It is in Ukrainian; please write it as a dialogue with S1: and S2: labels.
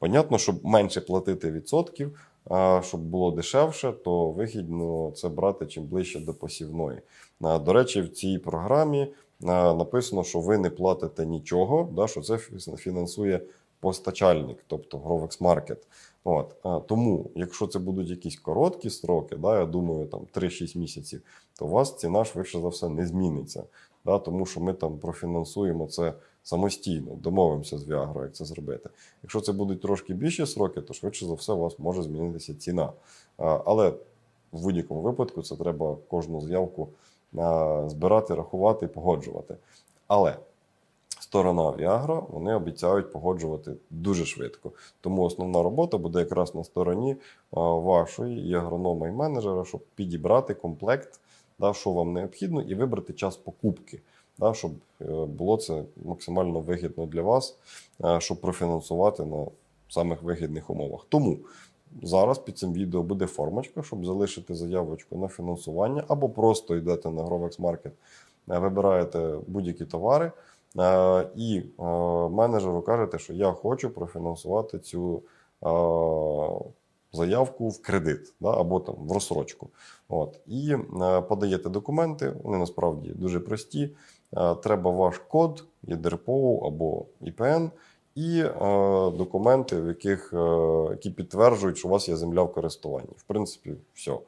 S1: Понятно, щоб менше платити відсотків, а, щоб було дешевше, то вигідно це брати чим ближче до посівної. До речі, в цій програмі написано, що ви не платите нічого, да, що це фі- фінансує постачальник, тобто Grovex Market. От. Тому, якщо це будуть якісь короткі строки, да, я думаю, там 3-6 місяців, то у вас ціна швидше за все не зміниться. Да, тому що ми там профінансуємо це самостійно, домовимося з Viagra, як це зробити. Якщо це будуть трошки більші сроки, то швидше за все у вас може змінитися ціна. Але в будь-якому випадку це треба кожну заявку збирати, рахувати і погоджувати. Але сторона Viagra, вони обіцяють погоджувати дуже швидко. Тому основна робота буде якраз на стороні вашої і агронома і менеджера, щоб підібрати комплект, да, що вам необхідно, і вибрати час покупки, да, щоб е, було це максимально вигідно для вас, е, щоб профінансувати на самих вигідних умовах. Тому зараз під цим відео буде формочка, щоб залишити заявочку на фінансування, або просто йдете на Grovex Market, е, вибираєте будь-які товари. Е, І е, менеджеру кажете, що я хочу профінансувати цю е, заявку в кредит да, або там в розсрочку. От. І подаєте документи, вони насправді дуже прості. Треба ваш код, ЄДРПО або ІПН, і документи, в яких, які підтверджують, що у вас є земля в користуванні. В принципі, все.